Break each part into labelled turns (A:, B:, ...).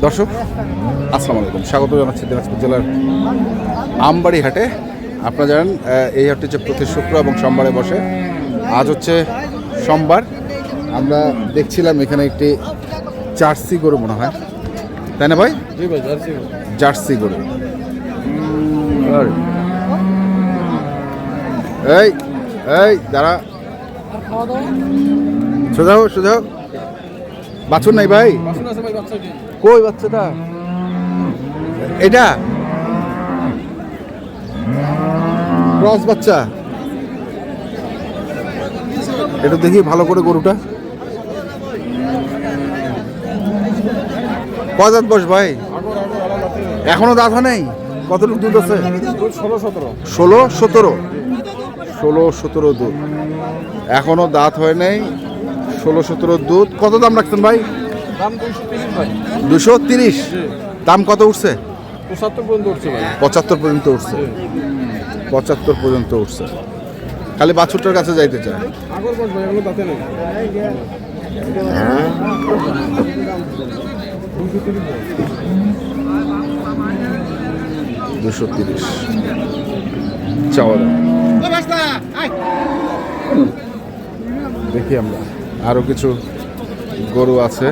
A: দর্শক আসসালামু আলাইকুম। স্বাগত জানাচ্ছি দিনাজপুর জেলার আমবাড়ি হাটে আপনারা জানেন এই হাটটি হচ্ছে প্রতি শুক্র এবং সোমবারে বসে। আজ হচ্ছে সোমবার। আমরা দেখছিলাম এখানে একটি জার্সি গরু মনে হয়। তাই না ভাই?
B: জার্সি
A: গরু। আর- এই এই দাঁড়া। সোজাও সোজাও বাছুর নাই ভাই? কই বাচ্চাটা? এটা? ক্রস বাচ্চা। এটা দেখি ভালো করে গরুটা। কয় দাঁত বস ভাই? এখনও দাঁত হয় নাই? কতটুকু দুধ আছে?
B: ষোলো সতেরো
A: ষোলো সতেরো। ষোলো সতেরো দুধ। এখনও দাঁত হয় নাই। ষোলো সতেরো দুধ। কত দাম রাখছেন ভাই? দুশো তিরিশ দাম কত উঠছে?
B: পঁচাত্তর পর্যন্ত উঠছে
A: পঁচাত্তর পর্যন্ত উঠছে। পঁচাত্তর পর্যন্ত উঠছে। খালি বাছুরটার কাছে যাইতে চায়।
B: নেই।
A: দুশো তিরিশ। চাওয়া দেখি আমরা। আরও কিছু গরু আছে।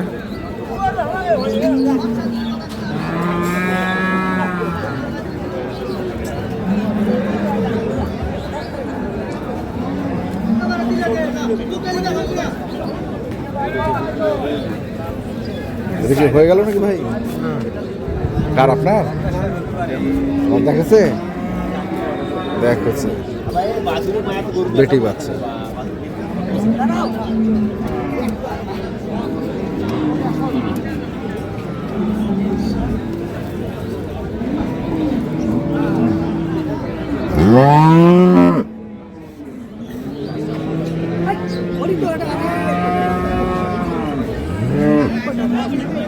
A: হয়ে গেল নাকি ভাই? কার আপনার? দেখেছে দেখেছে বেটি বাচ্চা।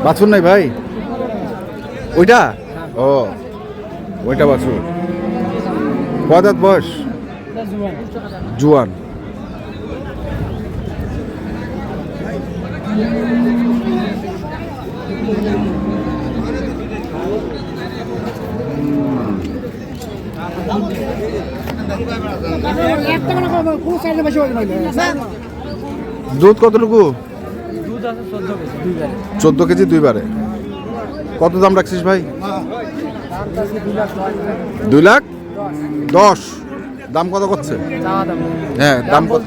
A: বাছুর নাই ভাই? ওইটা? ও ওইটা বাছুর। কয় দাঁত বয়স? জুয়ান। দুধ কতটুকু? চোদ্দ কেজি দুইবারে। কত দাম রাখছিস ভাই? দুই লাখ? দশ। দাম কত করছে? হ্যাঁ দাম কত?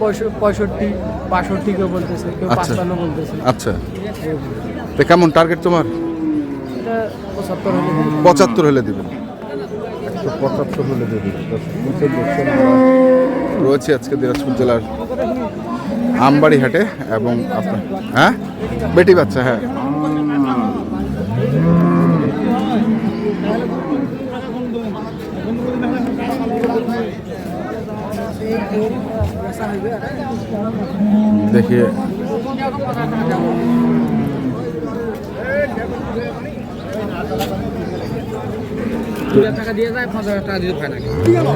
C: পঁয়ষট্টি বাষট্টি কেউ বলতেছে কেউ
A: আচ্ছা।
C: পাঁচপান্ন বলতেছে।
A: আচ্ছা। তো কেমন টার্গেট তোমার?
C: এটা পঁচাত্তর হলে দিবি।
A: পঁচাত্তর হলে দিবেন। পঁচাত্তর হলে দেবেন। রয়েছে আজকে দিনাজপুর জেলার আমবাড়ি হাটে এবং আপনার হ্যাঁ? বেটি বাচ্চা হ্যাঁ।
C: লাখ টাকা দিয়ে যায় পাঁচ হাজার টাকা দিতে পারে না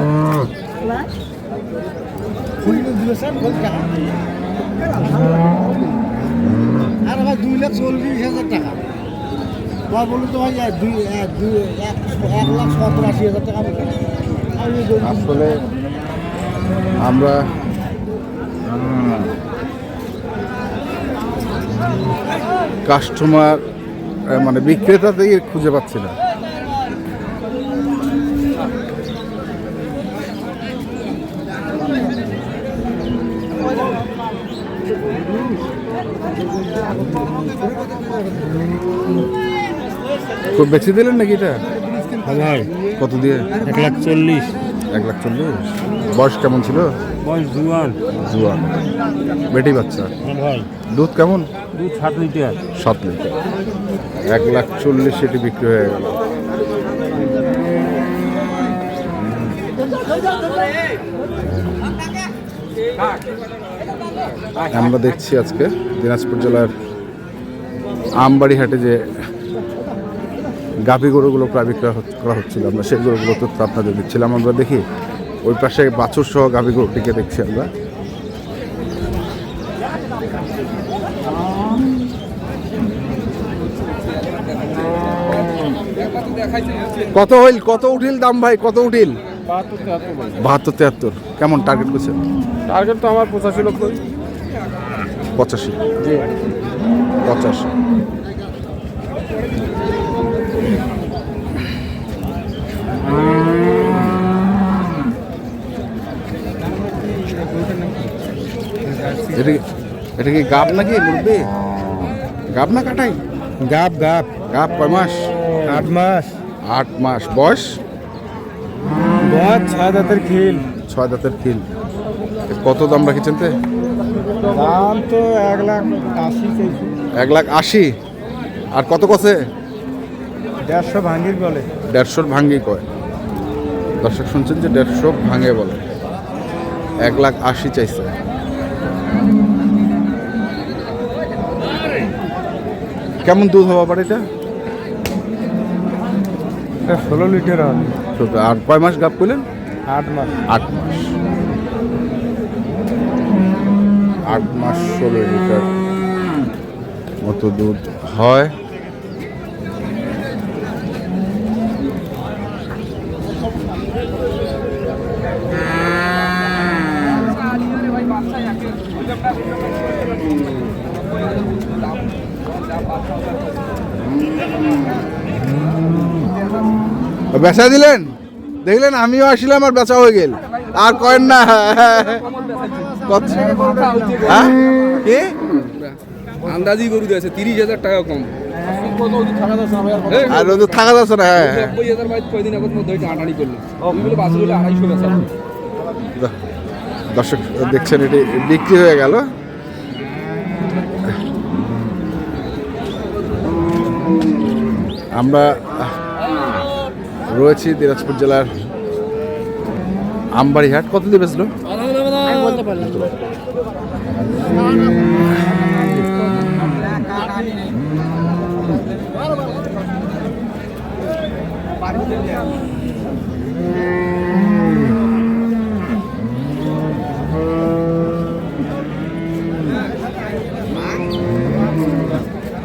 D: আর ভাই দুই লাখ চল্লিশ হাজার টাকা। তোমার বলুন তো ভাই এক দুই এক দুই এক এক লাখ সত্তর আশি হাজার টাকা
A: আসলে আমরা কাস্টমার মানে বিক্রেতা থেকে খুঁজে পাচ্ছি না। খুব বেশি দিলেন নাকি এটা?
B: ভাই
A: কত দিয়ে?
B: এক লাখ চল্লিশ।
A: এক লাখ চল্লিশ। বয়স কেমন ছিল?
B: বয়স জুয়ান।
A: জুয়ান। বেটি বাচ্চা?
B: ভাই।
A: দুধ কেমন?
B: সাত লিটার
A: সাত লিটার এক লাখ চল্লিশ সেটি বিক্রি হয়ে গেল। আমরা দেখছি আজকে দিনাজপুর জেলার আমবাড়ি হাটে যে গাভী গরুগুলো প্রায় বিক্রয় করা হচ্ছিল। আমরা সেই গরুগুলো তথ্য আপনাদের দিচ্ছিলাম। আমরা দেখি ওই পাশে বাছুর সহ গাভী গরুটিকে দেখছি আমরা। কত হইল? কত উঠিল দাম ভাই? কত উঠিল? বাহাত্তর তিয়াত্তর। কেমন টার্গেট করছেন
B: টার্গেট তো আমার পঁচাশি লক্ষ।
A: পঁচাশি। পঁচাশি। এটা কি- এটা কি গাব নাকি মুরব্বি? গাব না কাটাই?
B: গাপ গাপ
A: গাব কয় মাস?
B: আট মাস।
A: আট মাস। বয়স?
B: বয়স ছয় দাঁতের খিল।
A: ছয় দাঁতের খিল। কত দাম রাখিছেন তে?
B: দাম তো এক লাখ আশি
A: এক লাখ আশি? আর কত কছে
B: দেড়শো ভাঙ্গির বলে।
A: দেড়শোর ভাঙ্গি কয়। দর্শক শুনছেন যে দেড়শো ভাঙে বলে। এক লাখ আশি চাইছে। কেমন দুধ হওয়া পারে এটা
B: ষোলো লিটার হবে
A: আর কয় মাস গাপ করলেন?
B: আট মাস।
A: আট মাস। আট মাস ষোলো লিটার মতো দুধ হয়। বেচা দিলেন? দেখলেন আমিও আসলাম আর বেচা হয়ে গেল। আর কয়েন না। হ্যাঁ? কি?
E: আন্দাজি গরু দিয়েছে তিরিশ হাজার টাকা কম।
A: আর ওদের থাকা যাচ্ছে না হ্যাঁ।
E: নব্বই হাজার বাইশ কয়দিন আগত মধ্যে আটানি করল। ওইগুলো বাসে হলে আড়াইশো বেচা
A: দর্শক দেখছেন এটি বিক্রি হয়ে গেল। আমরা রয়েছি দিনাজপুর জেলার আমবাড়ি হাট কত দিয়ে বেচলো
C: আমি